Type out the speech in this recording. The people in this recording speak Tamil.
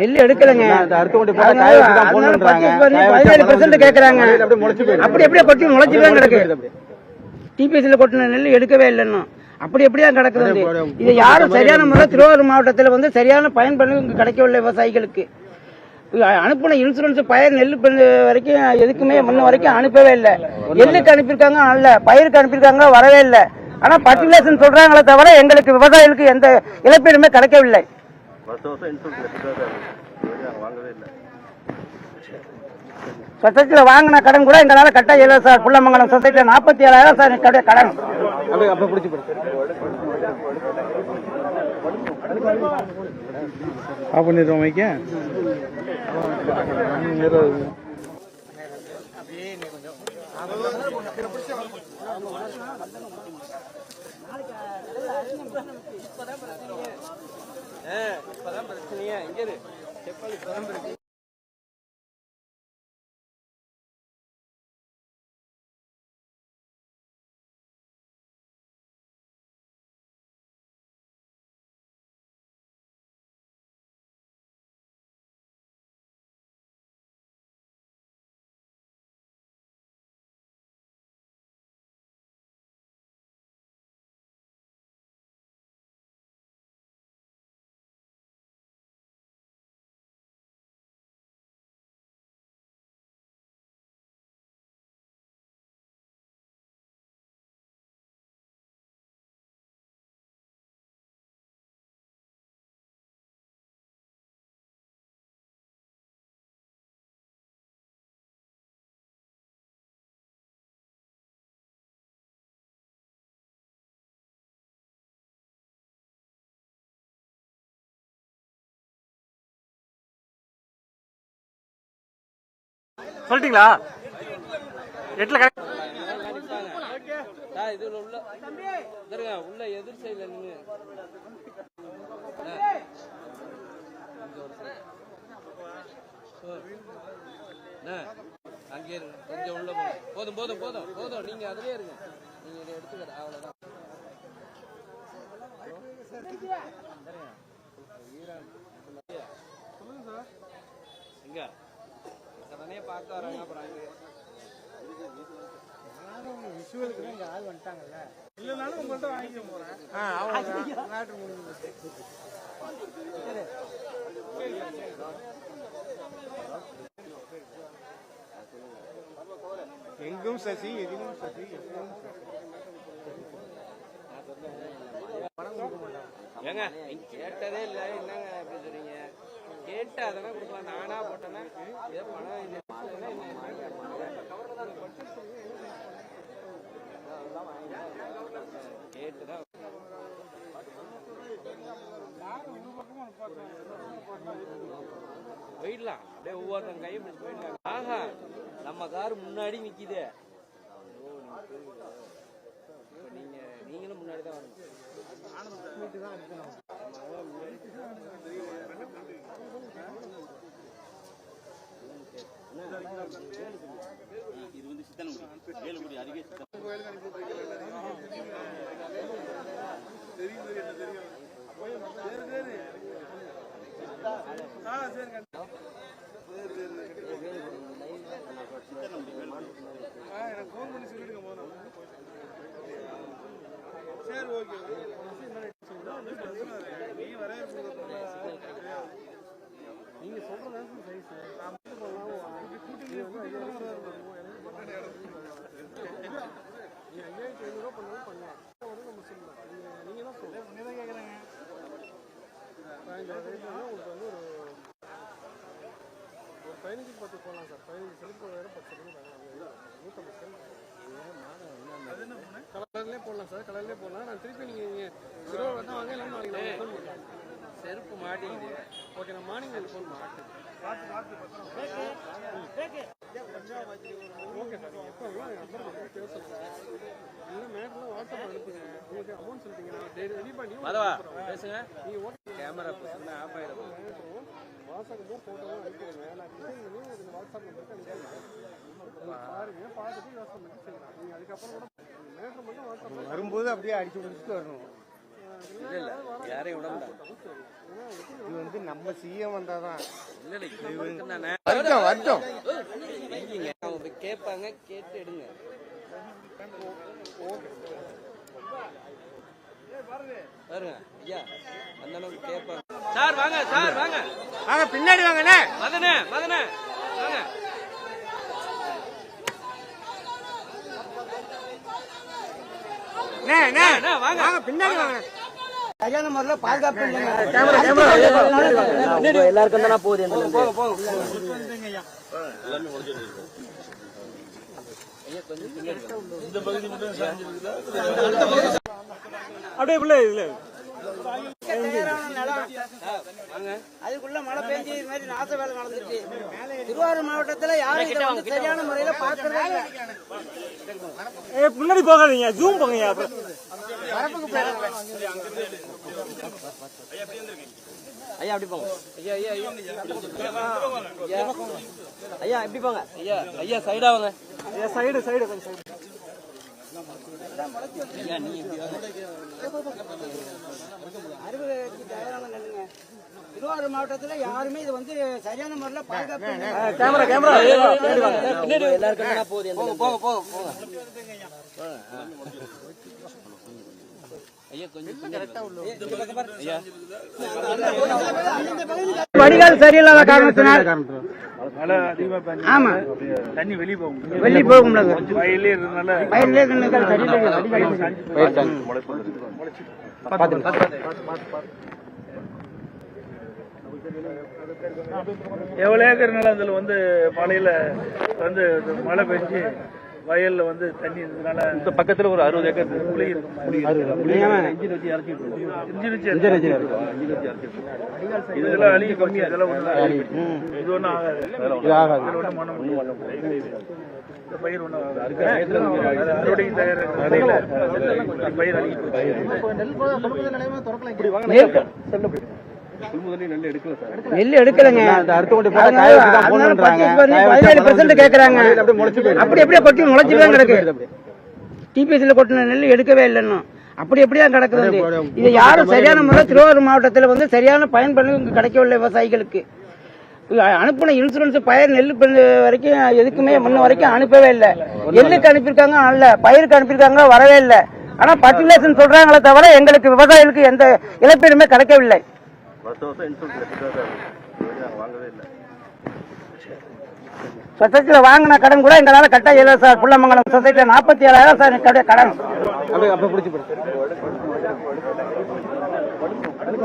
நெல் எடுக்கலைங்க. பண்ணி பதினேழு முளைச்சு போயிடுது. அப்படி அப்படியே கொட்டி முளைச்சு தான் கிடக்கு கொட்டின நெல் எடுக்கவே இல்லைன்னு. அப்படி அப்படியே கிடக்குது இது யாரும் சரியான முறை திருவாரூர் மாவட்டத்தில் வந்து சரியான பயன்படு இங்க கிடைக்கவில்லை விவசாயிகளுக்கு. அனுப்புன இன்சூரன்ஸ் பயிர் நெல் பண்ண வரைக்கும் எதுக்குமே முன்ன வரைக்கும் அனுப்பவே இல்லை. நெல்லுக்கு அனுப்பியிருக்காங்க நல்ல பயிருக்கு அனுப்பியிருக்காங்க வரவே இல்லை. ஆனா பர்டிகுலேஷன் சொல்றாங்களே தவிர எங்களுக்கு விவசாயிகளுக்கு எந்த இழப்பீடுமே கிடைக்கவில்லை. சொசைட்டில வாங்கின கடன் கூட எங்களால கட்ட இயல சார். புள்ளமங்கலம் சொசைட்டில நாற்பத்தி ஏழாயிரம் சார் என்னுடைய கடன். அப்படியே அப்படியே பிடிச்சி போயிடுது. ஆஃப் பண்ணிடுறோம் மைக்க சொல்லிட்டீங்களா? எட்டுல கரெக்ட் இதுல உள்ள இருங்க உள்ள எதிர் சைடுல நின்னு. அங்கே இருங்க. கொஞ்சம் உள்ள போங்க. போதும் போதும் போதும் போதும். நீங்க அதுலயே இருங்க. நீங்க இதை எடுத்துக்கிற அவ்வளவுதான். எங்க உடனே வராங்க அப்புறம் அங்கே எங்கும் சசி எதிலும் சசி எப்பவும் ஏங்க கேட்டதே இல்ல என்னங்க அப்படி சொல்றீங்க கேட்டு அதெல்லாம் கொடுக்கலாம் நானா போட்டேன்னா ஏதோ பணம் இது கேட்டுதான் போயிடலாம். அப்படியே ஒவ்வொருத்தன் கையை போயிடலாம். ஆஹா நம்ம கார் முன்னாடி நிக்குது. நீங்க நீங்களும் முன்னாடி தான் வரணும். இது வந்து சித்தனங்குடி வேலுங்குடி அருகே எனக்கு ஃபோன் பண்ணி சொல்லிடுங்க போனோம் சரி. ஓகே நீ வரைய நீங்க சொல்றது கலர்லேயே போடலாம் சார் கலர்லேயே போடலாம் நான் திருப்பி நீங்கள் சிறுவர் தான் வாங்க இல்லை நாளைக்கு நான் ஃபோன் பண்ணுறேன் செருப்பு மாட்டிக்குது. ஓகே நான் மார்னிங் உங்களுக்கு ஃபோன் பண்ணுறேன் ஓகே சார் நீங்கள் எப்போ நம்பர் இல்லை வாட்ஸ்அப் அனுப்புங்க உங்களுக்கு அமௌண்ட் சொல்லிட்டீங்க நான் ரெடி பண்ணி மதவா பேசுங்க. ஓகே கேமரா பேசுனா ஆஃப் ஆயிடும் வாட்ஸ்அப் தான் ஃபோட்டோலாம் அனுப்பிடுங்க நான் டிசைன் பண்ணி உங்களுக்கு வாட்ஸ்அப் நம்பருக்கு அனுப்பிடுங்க பாருங்க பார்த்துட்டு யோசனை பண்ணி செய்யலாம் நீங்கள் அதுக்கப்புறம் கூட மேட்ரு மட்டும் வாட்ஸ்அப் வரும்போது அப்படியே அடிச்சு முடிச்சுட்டு வரணும். இல்லை யாரையும் விட இது வந்து நம்ம சிஎம் வந்தாதான். இல்ல இல்ல வரட்டும். கேட்பாங்க கேட்டு எடுங்க பாருங்க ஐயா அந்த அளவுக்கு கேட்பாங்க சார் வாங்க சார் வாங்க வாங்க பின்னாடி வாங்கண்ணே மதனே மதனே வாங்க அண்ணே, அண்ணே. அண்ணா, வாங்க. வாங்க பின்னாடி வாங்க சரியான முறையில் பாதுகாப்பு எல்லாருக்கும் தானே போகுது போங்க போங்க அப்படியே பிள்ளை இல்ல வாங்க அதுக்குள்ள மழை பெஞ்சு இது மாதிரி நாச வேலை நடந்துச்சு திருவாரூர் மாவட்டத்துல யாரும் இதை வந்து சரியான முறையில ஏ முன்னாடி போகாதீங்க. ஜூம் போங்க ஐயா அப்படி போங்க. ஐயா ஐயா ஐயா. ஐயா. ஐயா எப்படி போங்க. ஐயா ஐயா சைடா வாங்க. சைடு சைடு கொஞ்சம் சைடு ஐயா நீ இப்படி வாங்க. அறுபது தயாரான நெல்லுங்க திருவாரூர் மாவட்டத்துல யாருமே இது வந்து சரியான முறையில பாதுகாப்பு. கேமரா கேமரா எல்லாருக்கும் போகுது போங்க ஐயா கொஞ்சம் ஐயா வடிகால் சரியில்லாத காரணத்தினால் ஆமா தண்ணி வெளியே போகும் வெளியே போக முடியாது வயல்லே இருந்தனால எவ்வளவு ஏக்கர் நிலத்தில் வந்து மழையில வந்து மழை பெஞ்சு வயல்ல வந்து தண்ணி இருந்ததுனால இந்த பக்கத்துல ஒரு அறுபது ஏக்கர் புளி இன்ஜின் வச்சு இன்ஜின் வச்சு இதெல்லாம் அழிய கம்மி இதெல்லாம் ஒண்ணு இது ஒண்ணும் ஆகாது. பண்ண முடியாது. இந்த பயிர் ஒண்ணும் ஆகாது. அறுவடை தயார் பயிர் அழிய நெல் எடுக்கலங்க அதனால அதனால purchase பண்ணி பதினேழு percent கேக்குறாங்க. அப்படி அப்படியே கொட்டி முளைச்சிட்டு தான் கிடக்கு. டிபிஎஸ்ல கொட்டின நெல் எடுக்கவே இல்லைன்னு. அப்படி அப்படியே தான் கிடக்குது. இது யாரும் சரியான முறை திருவாரூர் மாவட்டத்துல வந்து சரியான இங்க கிடைக்கவில்லை விவசாயிகளுக்கு. அனுப்பின இன்சூரன்ஸ் பயிர் நெல் வரைக்கும் எதுக்குமே முன்ன வரைக்கும் அனுப்பவே இல்லை. நெல்லுக்கு அனுப்பியிருக்காங்க அல்ல பயிருக்கு அனுப்பியிருக்காங்க வரவே இல்லை. ஆனா பர்டிகுலேஷன் சொல்றாங்களே தவிர எங்களுக்கு விவசாயிகளுக்கு எந்த இழப்பீடுமே கிடைக்கவில்லை. வருஷம் வருஷம் இன்சூரன்ஸ் எடுத்துட்டு தான் இருக்காங்க நாங்கள் வாங்கவே இல்லை. சொசைட்டில வாங்கின கடன் கூட எங்களால கட்ட இயல சார். புள்ளமங்கலம் சொசைட்டில நாற்பத்தி ஏழாயிரம் சார் கடன். அப்படியே அப்படியே பிடிச்சி